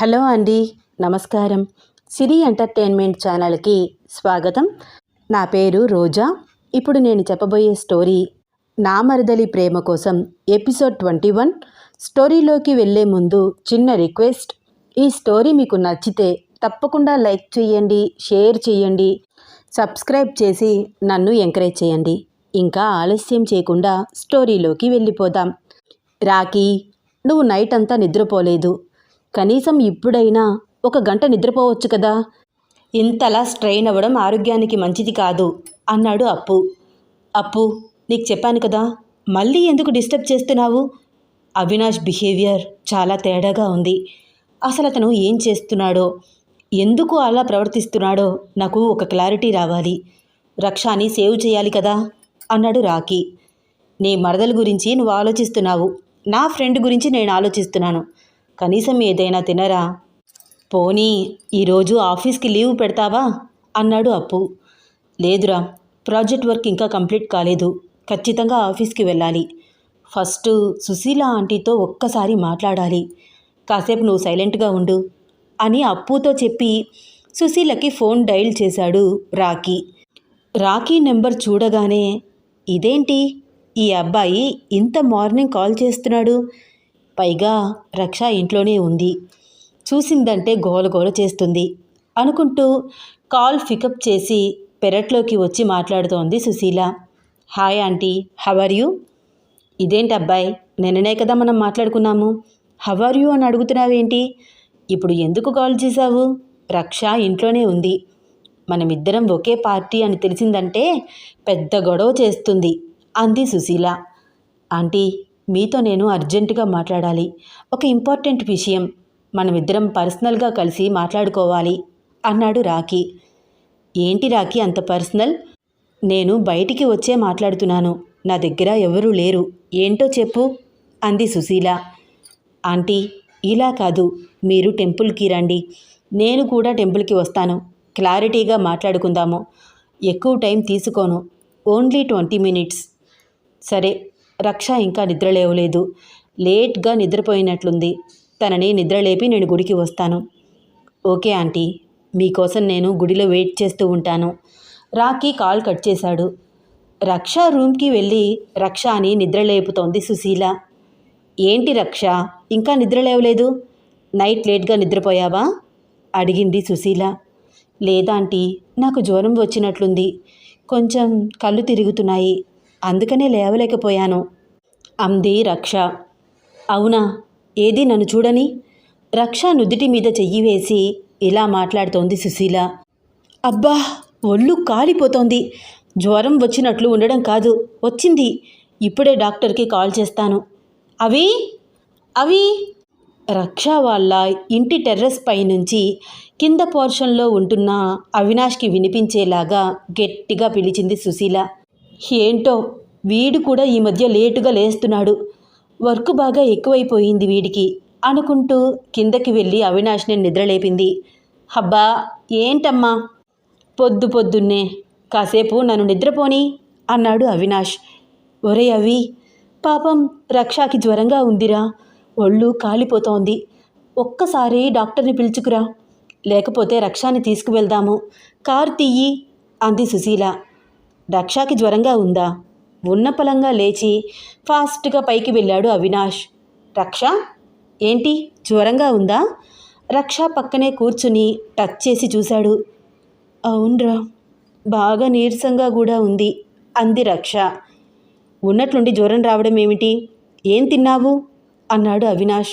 Hello అండి నమస్కారం. సిరి entertainment ఛానల్కి స్వాగతం. నా పేరు రోజా. ఇప్పుడు నేను చెప్పబోయే స్టోరీ నా మరదలి ప్రేమ కోసం ఎపిసోడ్ ట్వంటీ వన్ స్టోరీలోకి వెళ్ళే ముందు చిన్న రిక్వెస్ట్. ఈ స్టోరీ మీకు నచ్చితే తప్పకుండా లైక్ చేయండి షేర్ చేయండి సబ్స్క్రైబ్ చేసి నన్ను ఎంకరేజ్ చేయండి. ఇంకా ఆలస్యం చేయకుండా స్టోరీలోకి వెళ్ళిపోదాం. రాకీ నువ్వు నైట్ అంతా నిద్రపోలేదు. కనీసం ఇప్పుడైనా ఒక గంట నిద్రపోవచ్చు కదా. ఇంతలా స్ట్రెయిన్ అవ్వడం ఆరోగ్యానికి మంచిది కాదు అన్నాడు అప్పు. అప్పు నీకు చెప్పాను కదా మళ్ళీ ఎందుకు డిస్టర్బ్ చేస్తున్నావు? అవినాష్ బిహేవియర్ చాలా తేడాగా ఉంది. అసలు అతను ఏం చేస్తున్నాడో ఎందుకు అలా ప్రవర్తిస్తున్నాడో నాకు ఒక క్లారిటీ రావాలి. రక్షాని సేవ్ చేయాలి కదా అన్నాడు రాకీ నీ మరదల గురించి నువ్వు ఆలోచిస్తున్నావు. నా ఫ్రెండ్ గురించి నేను ఆలోచిస్తున్నాను. కనీసం ఏదైనా తినరా? పోనీ ఈరోజు ఆఫీస్కి లీవ్ పెడతావా? అన్నాడు అప్పు. లేదురా ప్రాజెక్ట్ వర్క్ ఇంకా కంప్లీట్ కాలేదు. ఖచ్చితంగా ఆఫీస్కి వెళ్ళాలి. ఫస్ట్ సుశీల ఆంటీతో ఒక్కసారి మాట్లాడాలి. కాసేపు నువ్వు సైలెంట్గా ఉండు అని అప్పుతో చెప్పి సుశీలకి ఫోన్ డైల్ చేశాడు రాకీ రాకీ నెంబర్ చూడగానే ఇదేంటి? ఈ అబ్బాయి ఇంత మార్నింగ్ కాల్ చేస్తున్నాడు. పైగా రక్ష ఇంట్లోనే ఉంది. చూసిందంటే గోలగోల చేస్తుంది. అనుకుంటూ కాల్ పికప్ చేసి పెరట్లోకి వచ్చి మాట్లాడుతోంది Sushila. Hi aunty how are you? ఇదేంటి అబ్బాయి నిన్ననే కదా మనం మాట్లాడుకున్నాము. హవర్ యూ అని అడుగుతున్నావేంటి? ఇప్పుడు ఎందుకు కాల్ చేశావు? రక్ష ఇంట్లోనే ఉంది. మనమిద్దరం ఒకే పార్టీ అని తెలిసిందంటే పెద్ద గొడవ చేస్తుంది అంది సుశీల. ఆంటీ మీతో నేను అర్జెంటుగా మాట్లాడాలి. ఒక ఇంపార్టెంట్ విషయం. మనమిద్దరం పర్సనల్గా కలిసి మాట్లాడుకోవాలి అన్నాడు రాకీ ఏంటి రాకీ అంత పర్సనల్? నేను బయటికి వచ్చే మాట్లాడుతున్నాను. నా దగ్గర ఎవరూ లేరు. ఏంటో చెప్పు అంది సుశీల. ఆంటీ ఇలా కాదు. మీరు టెంపుల్కి రండి. నేను కూడా టెంపుల్కి వస్తాను. క్లారిటీగా మాట్లాడుకుందాము. ఎక్కువ టైం తీసుకోను. Only twenty minutes. సరే రక్ష ఇంకా నిద్రలేవలేదు లేట్గా నిద్రపోయినట్లుంది. తనని నిద్రలేపి నేను గుడికి వస్తాను. ఓకే ఆంటీ మీకోసం నేను గుడిలో వెయిట్ చేస్తూ ఉంటాను. రాకీ కాల్ కట్ చేశాడు. రక్ష రూమ్కి వెళ్ళి రక్ష అని నిద్రలేపుతోంది సుశీల. ఏంటి రక్ష ఇంకా నిద్రలేవలేదు నైట్ లేట్గా నిద్రపోయావా? అడిగింది సుశీల. లేదాంటీ నాకు జ్వరం వచ్చినట్లుంది. కొంచెం కళ్ళు తిరుగుతున్నాయి. అందుకనే లేవలేకపోయాను. అంది రక్ష. అవునా? ఏది నన్ను చూడని? రక్ష నుదుటి మీద చెయ్యి వేసి ఇలా మాట్లాడుతోంది సుశీల. అబ్బా ఒళ్ళు కాలిపోతోంది. జ్వరం వచ్చినట్లు ఉండడం కాదు వచ్చింది. ఇప్పుడే డాక్టర్కి కాల్ చేస్తాను. అవి? అవి? రక్ష వాళ్ళ ఇంటి టెర్రస్ పై నుంచి కింద పోర్షన్లో ఉంటున్న అవినాష్కి వినిపించేలాగా గట్టిగా పిలిచింది సుశీల. ఏంటో? వీడు కూడా ఈ మధ్య లేటుగా లేస్తున్నాడు. వర్క్ బాగా ఎక్కువైపోయింది వీడికి అనుకుంటూ కిందకి వెళ్ళి అవినాష్ని నిద్రలేపింది. హబ్బా ఏంటమ్మా? పొద్దు పొద్దున్నే కాసేపు నన్ను నిద్రపోని అన్నాడు అవినాష్. ఒరే అవి పాపం రక్షాకి జ్వరంగా ఉందిరా. ఒళ్ళు కాలిపోతోంది. ఒక్కసారి డాక్టర్ని పిలుచుకురా. లేకపోతే రక్షాని తీసుకువెళ్దాము. కారు తీయి అంది సుశీల. రక్షాకి జ్వరంగా ఉందా? ఉన్న పలంగా లేచి ఫాస్ట్గా పైకి వెళ్ళాడు అవినాష్. రక్ష? ఏంటి? జ్వరంగా ఉందా? రక్ష పక్కనే కూర్చుని టచ్ చేసి చూశాడు. అవునరా బాగా నీరసంగా కూడా ఉంది అంది రక్ష. ఉన్నట్లుండి జ్వరం రావడం ఏమిటి? ఏం తిన్నావు? అన్నాడు అవినాష్.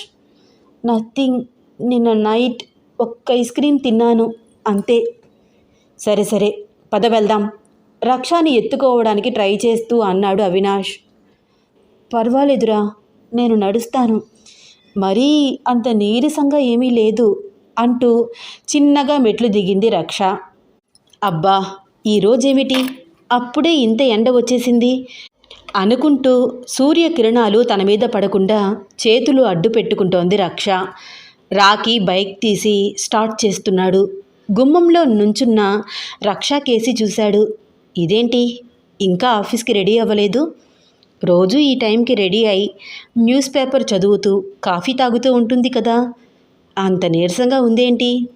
నథింగ్ నిన్న నైట్ ఒక్క ఐస్ క్రీమ్ తిన్నాను అంతే. సరే సరే పద వెళ్దాం. రక్షాని ఎత్తుకోవడానికి ట్రై చేస్తూ అన్నాడు అవినాష్. పర్వాలేదురా నేను నడుస్తాను. మరీ అంత నీరసంగా ఏమీ లేదు అంటూ చిన్నగా మెట్లు దిగింది రక్ష. అబ్బా ఈరోజేమిటి అప్పుడే ఇంత ఎండ వచ్చేసింది. అనుకుంటూ సూర్యకిరణాలు తన మీద పడకుండా చేతులు అడ్డు పెట్టుకుంటోంది రక్ష. రాకి బైక్ తీసి స్టార్ట్ చేస్తున్నాడు. గుమ్మంలో నుంచున్న రక్ష కేసి చూశాడు. ఇదేంటి? ఇంకా ఆఫీస్కి రెడీ అవ్వలేదు? రోజు ఈ టైంకి రెడీ అయి న్యూస్ పేపర్ చదువుతూ కాఫీ తాగుతూ ఉంటుంది కదా? అంత నీరసంగా ఉందేంటి?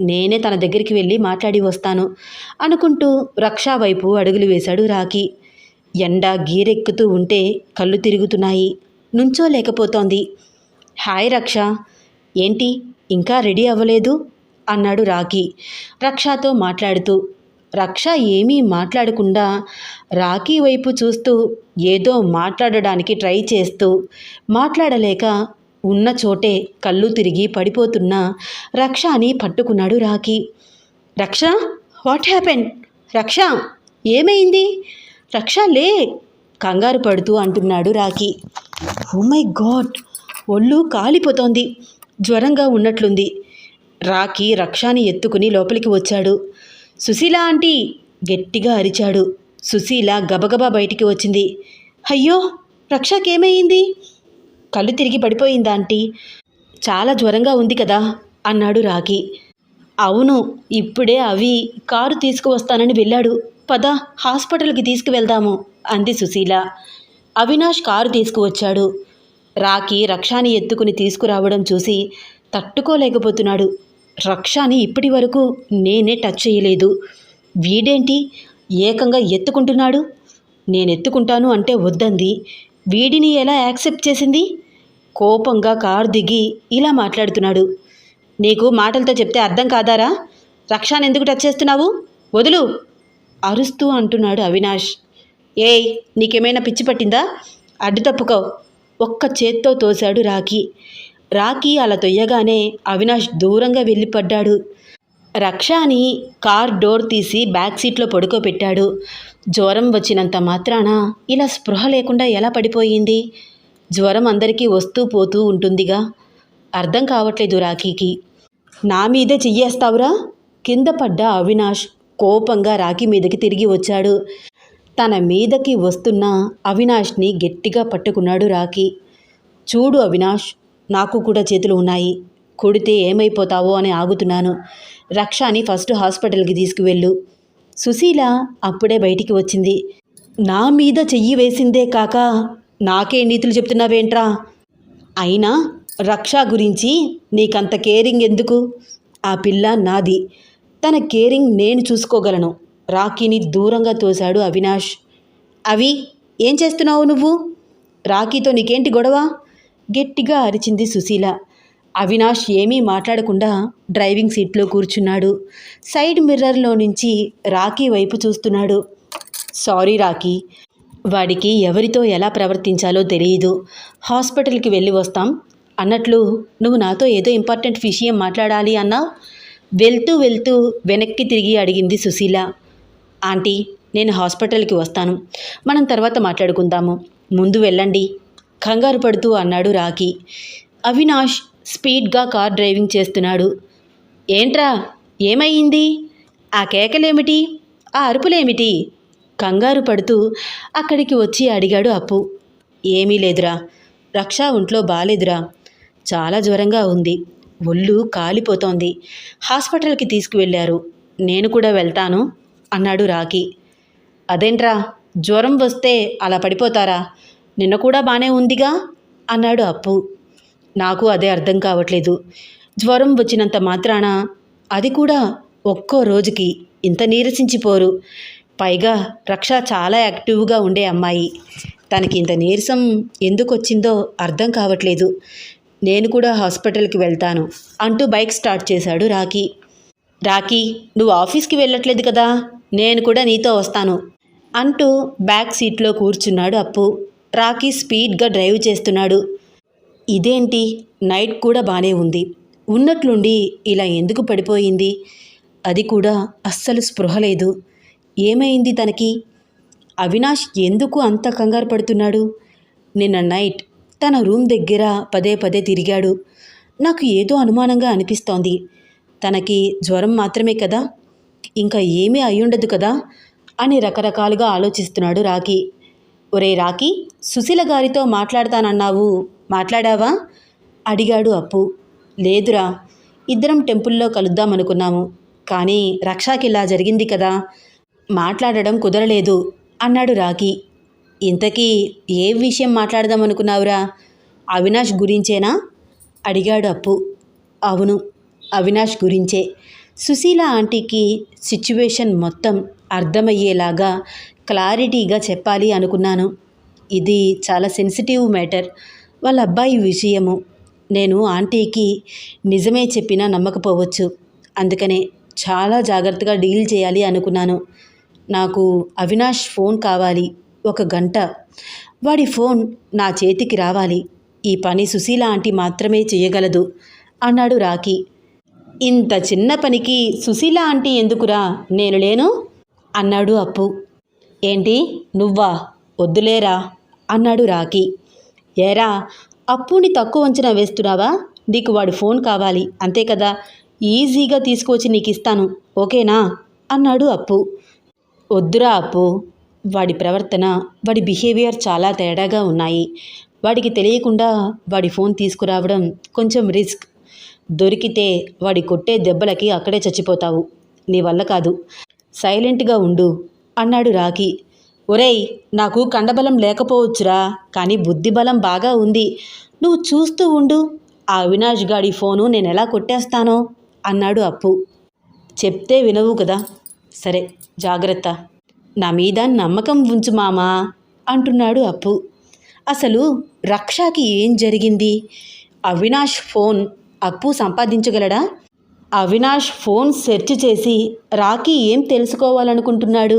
నేనే తన దగ్గరికి వెళ్ళి మాట్లాడి వస్తాను అనుకుంటూ రక్షా వైపు అడుగులు వేశాడు రాఖి. ఎండ గీరెక్కుతూ ఉంటే కళ్ళు తిరుగుతున్నాయి. నుంచో లేకపోతోంది. హాయ్ రక్ష. ఏంటి? ఇంకా రెడీ అవ్వలేదు? అన్నాడు రాఖీ. రక్షాతో మాట్లాడుతూ రక్ష ఏమీ మాట్లాడకుండా రాఖీ వైపు చూస్తూ ఏదో మాట్లాడడానికి ట్రై చేస్తూ మాట్లాడలేక ఉన్న చోటే కళ్ళు తిరిగి పడిపోతున్న రక్షని పట్టుకున్నాడు రాఖీ. రక్ష వాట్ హ్యాపెన్ రక్ష ఏమైంది? రక్ష లే కంగారు పడుతూ అంటున్నాడు రాఖీ. ఓ మై గాడ్ ఒళ్ళు కాలిపోతోంది జ్వరంగా ఉన్నట్లుంది. రాఖీ రక్షాని ఎత్తుకుని లోపలికి వచ్చాడు. సుశీల ఆంటీ గట్టిగా అరిచాడు. సుశీల గబగబా బయటికి వచ్చింది. అయ్యో రక్షకేమైంది? కళ్ళు తిరిగి పడిపోయిందా ఆంటీ. చాలా జ్వరంగా ఉంది కదా అన్నాడు రాకీ అవును ఇప్పుడే అవి కారు తీసుకువస్తానని వెళ్ళాడు. పద హాస్పిటల్కి తీసుకువెళ్దాము అంది సుశీల. అవినాష్ కారు తీసుకువచ్చాడు. రాకీ రక్షాని ఎత్తుకుని తీసుకురావడం చూసి తట్టుకోలేకపోతున్నాడు. రక్షాని ఇప్పటి వరకు నేనే టచ్ చేయలేదు. వీడేంటి? ఏకంగా ఎత్తుకుంటున్నాడు? నేను ఎత్తుకుంటాను అంటే వద్దంది. వీడిని ఎలా యాక్సెప్ట్ చేసింది? కోపంగా కారు దిగి ఇలా మాట్లాడుతున్నాడు. నీకు మాటలతో చెప్తే అర్థం కాదారా? రక్షాన్ని ఎందుకు టచ్ చేస్తున్నావు? వదులు! అరుస్తూ అంటున్నాడు అవినాష్. ఏయ్ నీకేమైనా పిచ్చి పట్టిందా? అడ్డు తప్పుకో ఒక్క చేత్తో తోశాడు రాఖీ. రాఖీ అలా తొయ్యగానే అవినాష్ దూరంగా వెళ్ళిపడ్డాడు. రక్షాని కార్ డోర్ తీసి బ్యాక్ సీట్లో పడుకోబెట్టాడు. జ్వరం వచ్చినంత మాత్రాన ఇలా స్పృహ లేకుండా ఎలా పడిపోయింది? జ్వరం అందరికీ వస్తూ పోతూ ఉంటుందిగా. అర్థం కావట్లేదు రాఖీకి. నా మీదే చెయ్యేస్తావురా? కింద పడ్డ అవినాష్ కోపంగా రాఖీ మీదకి తిరిగి వచ్చాడు. తన మీదకి వస్తున్న అవినాష్ని గట్టిగా పట్టుకున్నాడు రాఖీ. చూడు అవినాష్ నాకు కూడా చేతులు ఉన్నాయి. కొడితే ఏమైపోతావో అని ఆగుతున్నాను. రక్షాని ఫస్ట్ హాస్పిటల్కి తీసుకువెళ్ళు. సుశీల అప్పుడే బయటికి వచ్చింది. నా మీద చెయ్యి వేసిందే కాక నాకే నీతులు చెప్తున్నావేంట్రా? అయినా రక్ష గురించి నీకంత కేరింగ్ ఎందుకు? ఆ పిల్ల నాది. తన కేరింగ్ నేను చూసుకోగలను. రాఖీని దూరంగా తోశాడు అవినాష్. అవి ఏం చేస్తున్నావు నువ్వు? రాఖీతో నీకేంటి గొడవ? గట్టిగా అరిచింది సుశీల. అవినాష్ ఏమీ మాట్లాడకుండా డ్రైవింగ్ సీట్లో కూర్చున్నాడు. సైడ్ మిర్రర్లో నుంచి రాకీ వైపు చూస్తున్నాడు. సారీ రాకీ వాడికి ఎవరితో ఎలా ప్రవర్తించాలో తెలియదు హాస్పిటల్కి వెళ్ళి వస్తాం. అన్నట్లు నువ్వు నాతో ఏదో ఇంపార్టెంట్ విషయం మాట్లాడాలి అన్నావు వెళ్తూ వెళ్తూ వెనక్కి తిరిగి అడిగింది సుశీల. ఆంటీ నేను హాస్పిటల్కి వస్తాను. మనం తర్వాత మాట్లాడుకుందాము. ముందు వెళ్ళండి. కంగారు పడుతూ అన్నాడు రాకీ అవినాష్ స్పీడ్గా కార్ డ్రైవింగ్ చేస్తున్నాడు. ఏంట్రా ఏమయ్యింది? ఆ కేకలేమిటి? ఆ అరుపులేమిటి? కంగారు పడుతూ అక్కడికి వచ్చి అడిగాడు అప్పు. ఏమీ లేదురా రక్ష ఒంట్లో బాలేదురా. చాలా జ్వరంగా ఉంది. ఒళ్ళు కాలిపోతోంది. హాస్పిటల్కి తీసుకువెళ్ళారు. నేను కూడా వెళ్తాను అన్నాడు రాకీ అదేంట్రా జ్వరం వస్తే అలా పడిపోతారా? నిన్న కూడా బాగానే ఉందిగా? అన్నాడు అప్పు. నాకు అదే అర్థం కావట్లేదు. జ్వరం వచ్చినంత మాత్రాన అది కూడా ఒక్కో రోజుకి. ఇంత నీరసించిపోరు. పైగా రక్ష చాలా యాక్టివ్గా ఉండే అమ్మాయి. తనకి ఇంత నీరసం ఎందుకు వచ్చిందో అర్థం కావట్లేదు. నేను కూడా హాస్పిటల్కి వెళ్తాను అంటూ బైక్ స్టార్ట్ చేశాడు రాకీ రాకీ నువ్వు ఆఫీస్కి వెళ్ళట్లేదు కదా? నేను కూడా నీతో వస్తాను అంటూ బ్యాక్ సీట్లో కూర్చున్నాడు అప్పు. రాకీ స్పీడ్గా డ్రైవ్ చేస్తున్నాడు. ఇదేంటి? నైట్ కూడా బాగానే ఉంది. ఉన్నట్లుండి ఇలా ఎందుకు పడిపోయింది? అది కూడా అస్సలు స్పృహ లేదు. ఏమైంది తనకి? అవినాష్ ఎందుకు అంత కంగారు పడుతున్నాడు? నిన్న నైట్ తన రూమ్ దగ్గర పదే పదే తిరిగాడు. నాకు ఏదో అనుమానంగా అనిపిస్తోంది. తనకి జ్వరం మాత్రమే కదా? ఇంకా ఏమీ అయ్యుండదు కదా? అని రకరకాలుగా ఆలోచిస్తున్నాడు రాకీ ఒరే రాకీ సుశీల గారితో మాట్లాడతానన్నావు. మాట్లాడావా? అడిగాడు అప్పు. లేదురా ఇద్దరం టెంపుల్లో కలుద్దామనుకున్నాము. కానీ రక్షాకి ఇలా జరిగింది కదా. మాట్లాడడం కుదరలేదు అన్నాడు రాకీ ఇంతకీ ఏ విషయం మాట్లాడదామనుకున్నావురా? అవినాష్ గురించేనా? అడిగాడు అప్పు. అవును అవినాష్ గురించే. సుశీల ఆంటీకి సిచ్యువేషన్ మొత్తం అర్థమయ్యేలాగా క్లారిటీగా చెప్పాలి అనుకున్నాను. ఇది చాలా సెన్సిటివ్ మ్యాటర్. వాళ్ళ అబ్బాయి విషయము నేను ఆంటీకి నిజమే చెప్పినా నమ్మకపోవచ్చు. అందుకనే చాలా జాగ్రత్తగా డీల్ చేయాలి అనుకున్నాను. నాకు అవినాష్ ఫోన్ కావాలి. ఒక గంట. వాడి ఫోన్ నా చేతికి రావాలి. ఈ పని సుశీల ఆంటీ మాత్రమే చేయగలదు అన్నాడు రాకీ ఇంత చిన్న పనికి సుశీల ఆంటీ ఎందుకురా? నేను లేను? అన్నాడు అప్పు. ఏంటి? నువ్వా? వద్దులేరా? అన్నాడు రాకీ ఏరా అప్పుని తక్కువ అంచనా వేస్తున్నావా? నీకు వాడి ఫోన్ కావాలి అంతే కదా? ఈజీగా తీసుకొచ్చి నీకు ఇస్తాను ఓకేనా? అన్నాడు అప్పు. వద్దురా అప్పు. వాడి ప్రవర్తన వాడి బిహేవియర్ చాలా తేడాగా ఉన్నాయి. వాడికి తెలియకుండా వాడి ఫోన్ తీసుకురావడం కొంచెం రిస్క్. దొరికితే వాడి కొట్టే దెబ్బలకి అక్కడే చచ్చిపోతావు. నీ వల్ల కాదు. సైలెంట్గా ఉండు. అన్నాడు రాఖి ఒరేయ్ నాకు కండబలం లేకపోవచ్చురా కానీ బుద్ధిబలం బాగా ఉంది. నువ్వు చూస్తూ ఉండు ఆ అవినాష్ గాడి ఫోను నేను ఎలా కొట్టేస్తానో అన్నాడు అప్పు. చెప్తే వినవు కదా. సరే జాగ్రత్త. నా మీద నమ్మకం ఉంచు మామా అంటున్నాడు అప్పు. అసలు రక్షకి ఏం జరిగింది? అవినాష్ ఫోన్ అప్పు సంపాదించగలడా? అవినాష్ ఫోన్ సెర్చ్ చేసి రాకీ ఏం తెలుసుకోవాలనుకుంటున్నాడు?